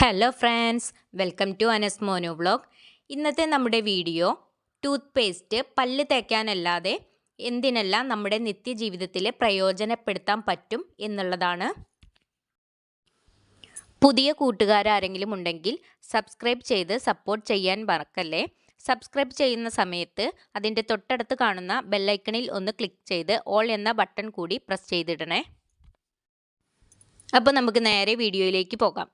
Hello friends welcome to Anas Monu vlog ഇന്നത്തെ നമ്മുടെ video tooth paste പല്ല് തേക്കാനല്ലാതെ എന്തിനെല്ലാം നമ്മുടെ നിത്യജീവിതത്തിൽ പ്രയോജനപ്പെടുത്താൻ പറ്റും എന്നുള്ളതാണ്. പുതിയ കൂട്ടുകാരാരെങ്കിലും ഉണ്ടെങ്കിൽ സബ്സ്ക്രൈബ് ചെയ്ത് സപ്പോർട്ട് ചെയ്യാൻ മറക്കല്ലേ? സബ്സ്ക്രൈബ് ചെയ്യുന്ന സമയത്ത് അതിന്റെ തൊട്ടടുത്ത് കാണുന്ന ബെല്ലൈക്കണിൽ ഒന്ന് ക്ലിക്ക് ചെയ്ത് ഓൾ എന്ന ബട്ടൺ കൂടി പ്രസ് ചെയ്തിടണേ. അപ്പോൾ നമുക്ക് നേരെ വീഡിയോയിലേക്ക് പോകാം.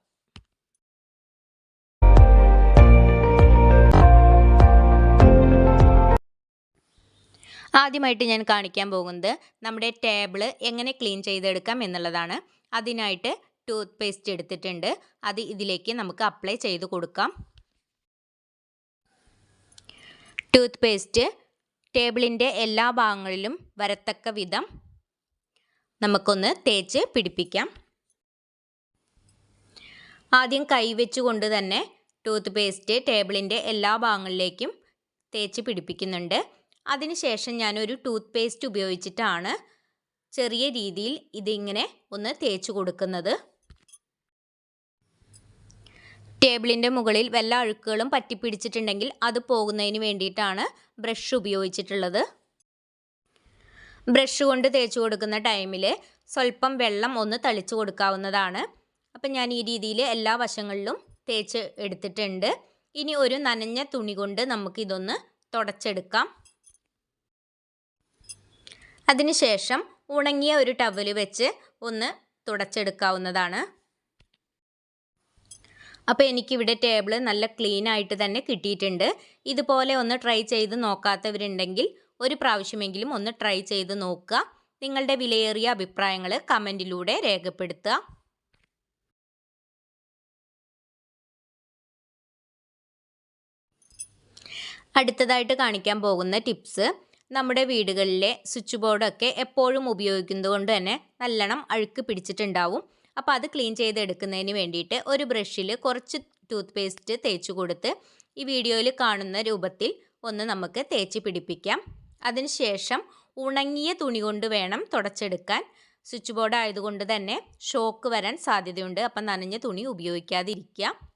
ആദ്യമായിട്ട് ഞാൻ കാണിക്കാൻ പോകുന്നത് നമ്മുടെ ടേബിൾ എങ്ങനെ ക്ലീൻ ചെയ്തെടുക്കാം എന്നുള്ളതാണ്. അതിനായിട്ട് ടൂത്ത് പേസ്റ്റ് എടുത്തിട്ടുണ്ട്. അത് ഇതിലേക്ക് നമുക്ക് അപ്ലൈ ചെയ്ത് കൊടുക്കാം. ടൂത്ത് പേസ്റ്റ് ടേബിളിന്റെ എല്ലാ ഭാഗങ്ങളിലും വരത്തക്ക വിധം നമുക്കൊന്ന് തേച്ച് പിടിപ്പിക്കാം. ആദ്യം കൈവച്ചുകൊണ്ട് തന്നെ ടൂത്ത് പേസ്റ്റ് ടേബിളിന്റെ എല്ലാ ഭാഗങ്ങളിലേക്കും തേച്ച് പിടിപ്പിക്കുന്നുണ്ട്. അതിനുശേഷം ഞാനൊരു ടൂത്ത് പേസ്റ്റ് ഉപയോഗിച്ചിട്ടാണ് ചെറിയ രീതിയിൽ ഇതിങ്ങനെ ഒന്ന് തേച്ച് കൊടുക്കുന്നത്. ടേബിളിന്റെ മുകളിൽ വല്ല അഴുക്കുകളും പറ്റിപ്പിടിച്ചിട്ടുണ്ടെങ്കിൽ അത് പോകുന്നതിന് വേണ്ടിയിട്ടാണ് ബ്രഷ് ഉപയോഗിച്ചിട്ടുള്ളത്. ബ്രഷ് കൊണ്ട് തേച്ച് കൊടുക്കുന്ന ടൈമിൽ സ്വല്പം വെള്ളം ഒന്ന് തളിച്ചു കൊടുക്കാവുന്നതാണ്. അപ്പം ഞാൻ ഈ രീതിയിൽ എല്ലാ വശങ്ങളിലും തേച്ച് എടുത്തിട്ടുണ്ട്. ഇനി ഒരു നനഞ്ഞ തുണി കൊണ്ട് നമുക്കിതൊന്ന് തുടച്ചെടുക്കാം. അതിനുശേഷം ഉണങ്ങിയ ഒരു ടവൽ വെച്ച് ഒന്ന് തുടച്ചെടുക്കാവുന്നതാണ്. അപ്പോൾ എനിക്കിവിടെ ടേബിൾ നല്ല ക്ലീൻ ആയിട്ട് തന്നെ കിട്ടിയിട്ടുണ്ട്. ഇതുപോലെ ഒന്ന് ട്രൈ ചെയ്ത് നോക്കാത്തവരുണ്ടെങ്കിൽ ഒരു പ്രാവശ്യമെങ്കിലും ഒന്ന് ട്രൈ ചെയ്ത് നോക്കുക. നിങ്ങളുടെ വിലയേറിയ അഭിപ്രായങ്ങൾ കമന്റിലൂടെ രേഖപ്പെടുത്തുക. അടുത്തതായിട്ട് കാണിക്കാൻ പോകുന്ന ടിപ്സ് നമ്മുടെ വീടുകളിലെ സ്വിച്ച് ബോർഡൊക്കെ എപ്പോഴും ഉപയോഗിക്കുന്നത് കൊണ്ട് തന്നെ നല്ലോണം അഴുക്ക് പിടിച്ചിട്ടുണ്ടാവും. അപ്പോൾ അത് ക്ലീൻ ചെയ്തെടുക്കുന്നതിന് വേണ്ടിയിട്ട് ഒരു ബ്രഷിൽ കുറച്ച് ടൂത്ത് പേസ്റ്റ് തേച്ച് കൊടുത്ത് ഈ വീഡിയോയിൽ കാണുന്ന രൂപത്തിൽ ഒന്ന് നമുക്ക് തേച്ച് പിടിപ്പിക്കാം. അതിനുശേഷം ഉണങ്ങിയ തുണി കൊണ്ട് വേണം തുടച്ചെടുക്കാൻ. സ്വിച്ച് ബോർഡ് ആയതുകൊണ്ട് തന്നെ ഷോക്ക് വരാൻ സാധ്യതയുണ്ട്. അപ്പം നനഞ്ഞ തുണി ഉപയോഗിക്കാതിരിക്കുക.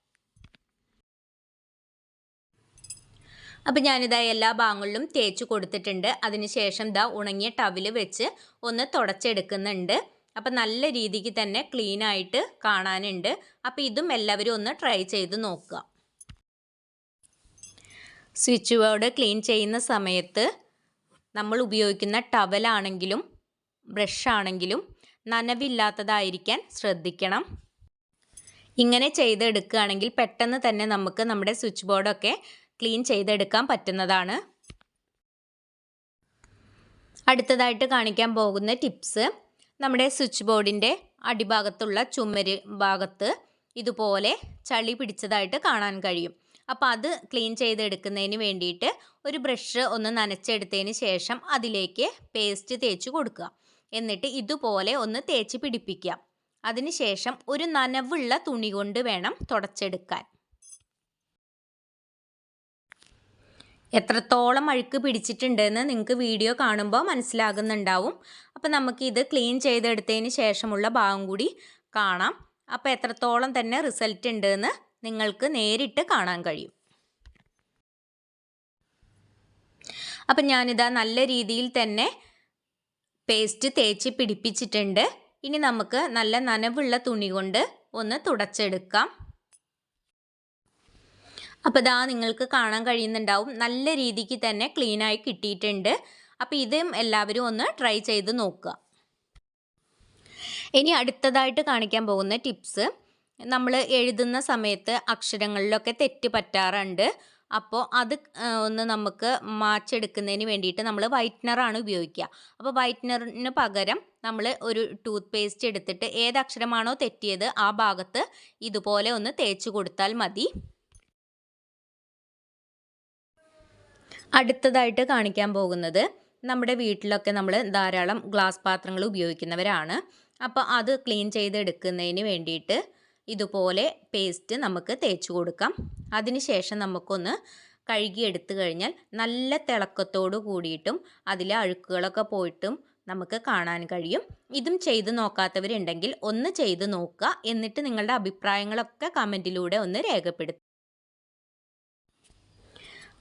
അപ്പോൾ ഞാനിതാ എല്ലാ ഭാഗങ്ങളിലും തേച്ച് കൊടുത്തിട്ടുണ്ട്. അതിനുശേഷം ഇതാ ഉണങ്ങിയ ടവിൽ വെച്ച് ഒന്ന് തുടച്ചെടുക്കുന്നുണ്ട്. അപ്പം നല്ല രീതിക്ക് തന്നെ ക്ലീൻ ആയിട്ട് കാണാനുണ്ട്. അപ്പോൾ ഇതും എല്ലാവരും ഒന്ന് ട്രൈ ചെയ്ത് നോക്കുക. സ്വിച്ച് ബോർഡ് ക്ലീൻ ചെയ്യുന്ന സമയത്ത് നമ്മൾ ഉപയോഗിക്കുന്ന ടവലാണെങ്കിലും ബ്രഷ് ആണെങ്കിലും നനവില്ലാത്തതായിരിക്കാൻ ശ്രദ്ധിക്കണം. ഇങ്ങനെ ചെയ്തെടുക്കുകയാണെങ്കിൽ പെട്ടെന്ന് തന്നെ നമുക്ക് നമ്മുടെ സ്വിച്ച് ബോർഡൊക്കെ ക്ലീൻ ചെയ്തെടുക്കാൻ പറ്റുന്നതാണ്. അടുത്തതായിട്ട് കാണിക്കാൻ പോകുന്ന ടിപ്സ്. നമ്മുടെ സ്വിച്ച് ബോർഡിന്റെ അടിഭാഗത്തുള്ള ചുമര് ഭാഗത്ത് ഇതുപോലെ ചളി പിടിച്ചതായിട്ട് കാണാൻ കഴിയും. അപ്പോൾ അത് ക്ലീൻ ചെയ്തെടുക്കുന്നതിന് വേണ്ടിയിട്ട് ഒരു ബ്രഷ് ഒന്ന് നനച്ചെടുത്തതിന് ശേഷം അതിലേക്ക് പേസ്റ്റ് തേച്ച് കൊടുക്കുക. എന്നിട്ട് ഇതുപോലെ ഒന്ന് തേച്ച് പിടിപ്പിക്കുക. അതിനുശേഷം ഒരു നനവുള്ള തുണി കൊണ്ട് വേണം തുടച്ചെടുക്കാൻ. എത്രത്തോളം അഴുക്ക് പിടിച്ചിട്ടുണ്ടെന്ന് നിങ്ങൾക്ക് വീഡിയോ കാണുമ്പോൾ മനസ്സിലാകുന്നുണ്ടാവും. അപ്പോൾ നമുക്കിത് ക്ലീൻ ചെയ്തെടുത്തതിന് ശേഷമുള്ള ഭാഗം കൂടി കാണാം. അപ്പോൾ എത്രത്തോളം തന്നെ റിസൾട്ട് ഉണ്ടെന്ന് നിങ്ങൾക്ക് നേരിട്ട് കാണാൻ കഴിയും. അപ്പം ഞാനിതാ നല്ല രീതിയിൽ തന്നെ പേസ്റ്റ് തേച്ച് പിടിപ്പിച്ചിട്ടുണ്ട്. ഇനി നമുക്ക് നല്ല നനവുള്ള തുണി കൊണ്ട് ഒന്ന് തുടച്ചെടുക്കാം. അപ്പോൾ ഇതാ നിങ്ങൾക്ക് കാണാൻ കഴിയുന്നുണ്ടാവും. നല്ല രീതിക്ക് തന്നെ ക്ലീനായി കിട്ടിയിട്ടുണ്ട്. അപ്പോൾ ഇതും എല്ലാവരും ഒന്ന് ട്രൈ ചെയ്ത് നോക്കുക. ഇനി അടുത്തതായിട്ട് കാണിക്കാൻ പോകുന്ന ടിപ്സ് നമ്മൾ എഴുതുന്ന സമയത്ത് അക്ഷരങ്ങളിലൊക്കെ തെറ്റ് പറ്റാറുണ്ട്. അപ്പോൾ അത് ഒന്ന് നമുക്ക് മാച്ചെടുക്കുന്നതിന് വേണ്ടിയിട്ട് നമ്മൾ വൈറ്റ്നറാണ് ഉപയോഗിക്കുക. അപ്പോൾ വൈറ്റ്നറിന് പകരം നമ്മൾ ഒരു ടൂത്ത് പേസ്റ്റ് എടുത്തിട്ട് ഏത് അക്ഷരമാണോ തെറ്റിയത് ആ ഭാഗത്ത് ഇതുപോലെ ഒന്ന് തേച്ച് കൊടുത്താൽ മതി. അടുത്തതായിട്ട് കാണിക്കാൻ പോകുന്നത് നമ്മുടെ വീട്ടിലൊക്കെ നമ്മൾ ധാരാളം ഗ്ലാസ് പാത്രങ്ങൾ ഉപയോഗിക്കുന്നവരാണ്. അപ്പോൾ അത് ക്ലീൻ ചെയ്തെടുക്കുന്നതിന് വേണ്ടിയിട്ട് ഇതുപോലെ പേസ്റ്റ് നമുക്ക് തേച്ച് കൊടുക്കാം. അതിനുശേഷം നമുക്കൊന്ന് കഴുകി എടുത്തു കഴിഞ്ഞാൽ നല്ല തിളക്കത്തോട് കൂടിയിട്ടും അതിലെ അഴുക്കുകളൊക്കെ പോയിട്ടും നമുക്ക് കാണാൻ കഴിയും. ഇതും ചെയ്ത് നോക്കാത്തവരുണ്ടെങ്കിൽ ഒന്ന് ചെയ്ത് നോക്കുക. എന്നിട്ട് നിങ്ങളുടെ അഭിപ്രായങ്ങളൊക്കെ കമന്റിലൂടെ ഒന്ന് രേഖപ്പെടുത്തുക.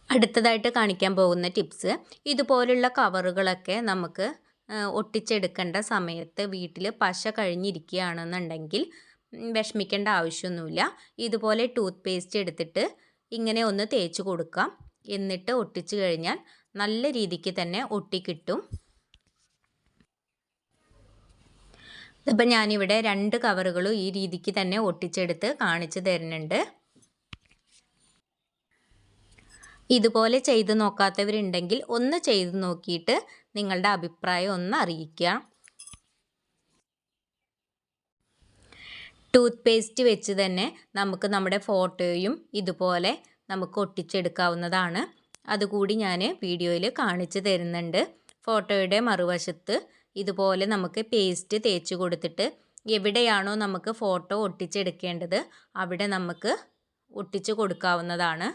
അടുത്തതായിട്ട് കാണിക്കാൻ പോകുന്ന ടിപ്സ്. ഇതുപോലുള്ള കവറുകളൊക്കെ നമുക്ക് ഒട്ടിച്ചെടുക്കേണ്ട സമയത്ത് വീട്ടിൽ പശ കഴിഞ്ഞിരിക്കുകയാണെന്നുണ്ടെങ്കിൽ വിഷമിക്കേണ്ട ആവശ്യമൊന്നുമില്ല. ഇതുപോലെ ടൂത്ത് പേസ്റ്റ് എടുത്തിട്ട് ഇങ്ങനെ ഒന്ന് തേച്ച് കൊടുക്കാം. എന്നിട്ട് ഒട്ടിച്ചു കഴിഞ്ഞാൽ നല്ല രീതിക്ക് തന്നെ ഒട്ടിക്കിട്ടും. ഇതിപ്പോൾ ഞാനിവിടെ രണ്ട് കവറുകളും ഈ രീതിക്ക് തന്നെ ഒട്ടിച്ചെടുത്ത് കാണിച്ചു തരുന്നുണ്ട്. ഇതുപോലെ ചെയ്ത് നോക്കാത്തവരുണ്ടെങ്കിൽ ഒന്ന് ചെയ്തു നോക്കിയിട്ട് നിങ്ങളുടെ അഭിപ്രായം ഒന്ന് അറിയിക്കുക. ടൂത്ത് പേസ്റ്റ് വെച്ച് തന്നെ നമുക്ക് നമ്മുടെ ഫോട്ടോയും ഇതുപോലെ നമുക്ക് ഒട്ടിച്ചെടുക്കാവുന്നതാണ്. അതുകൂടി ഞാൻ വീഡിയോയിൽ കാണിച്ചു തരുന്നുണ്ട്. ഫോട്ടോയുടെ മറുവശത്ത് ഇതുപോലെ നമുക്ക് പേസ്റ്റ് തേച്ച് കൊടുത്തിട്ട് എവിടെയാണോ നമുക്ക് ഫോട്ടോ ഒട്ടിച്ചെടുക്കേണ്ടത് അവിടെ നമുക്ക് ഒട്ടിച്ചു കൊടുക്കാവുന്നതാണ്.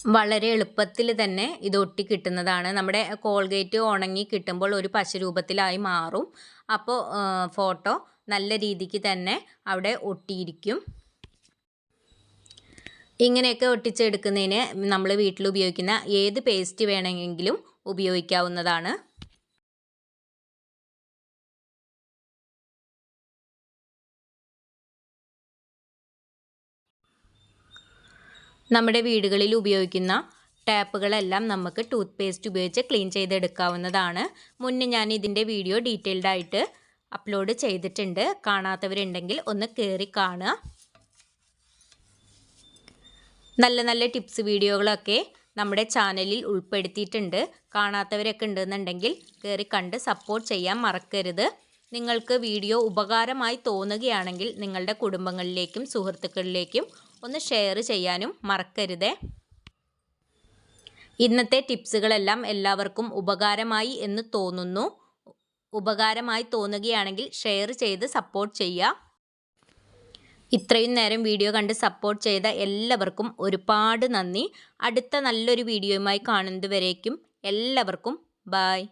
വളരെ എളുപ്പത്തിൽ തന്നെ ഇത് ഒട്ടി കിട്ടുന്നതാണ് നമ്മുടെ കോൾഗേറ്റ് ഉണങ്ങി കിട്ടുമ്പോൾ ഒരു പശ രൂപത്തിലായി മാറും അപ്പോൾ ഫോട്ടോ നല്ല രീതിക്ക് തന്നെ അവിടെ ഒട്ടിയിരിക്കും. ഇങ്ങനെയൊക്കെ ഒട്ടിച്ചെടുക്കുന്നതിന് നമ്മൾ വീട്ടിൽ ഉപയോഗിക്കുന്ന ഏത് പേസ്റ്റ് വേണമെങ്കിലും ഉപയോഗിക്കാവുന്നതാണ്. നമ്മുടെ വീടുകളിൽ ഉപയോഗിക്കുന്ന ടാപ്പുകളെല്ലാം നമുക്ക് ടൂത്ത് പേസ്റ്റ് ഉപയോഗിച്ച് ക്ലീൻ ചെയ്തെടുക്കാവുന്നതാണ്. മുന്നേ ഞാൻ ഇതിന്റെ വീഡിയോ ഡീറ്റെയിൽഡ് ആയിട്ട് അപ്ലോഡ് ചെയ്തിട്ടുണ്ട്. കാണാത്തവരുണ്ടെങ്കിൽ ഒന്ന് കയറി കാണുക. നല്ല നല്ല ടിപ്സ് വീഡിയോകളൊക്കെ നമ്മുടെ ചാനലിൽ ഉൾപ്പെടുത്തിയിട്ടുണ്ട്. കാണാത്തവരൊക്കെ ഉണ്ടെന്നുണ്ടെങ്കിൽ കയറി കണ്ട് സപ്പോർട്ട് ചെയ്യാൻ മറക്കരുത്. നിങ്ങൾക്ക് വീഡിയോ ഉപകാരമായി തോന്നുകയാണെങ്കിൽ നിങ്ങളുടെ കുടുംബങ്ങളിലേക്കും സുഹൃത്തുക്കളിലേക്കും ഒന്ന് ഷെയർ ചെയ്യാനും മറക്കരുതേ. ഇന്നത്തെ ടിപ്സുകളെല്ലാം എല്ലാവർക്കും ഉപകാരമായി എന്ന് തോന്നുന്നു. ഉപകാരമായി തോന്നുകയാണെങ്കിൽ ഷെയർ ചെയ്ത് സപ്പോർട്ട് ചെയ്യുക. ഇത്രയും നേരം വീഡിയോ കണ്ട് സപ്പോർട്ട് ചെയ്ത എല്ലാവർക്കും ഒരുപാട് നന്ദി. അടുത്ത നല്ലൊരു വീഡിയോയുമായി കാണുന്നതുവരേക്കും എല്ലാവർക്കും. ബായ്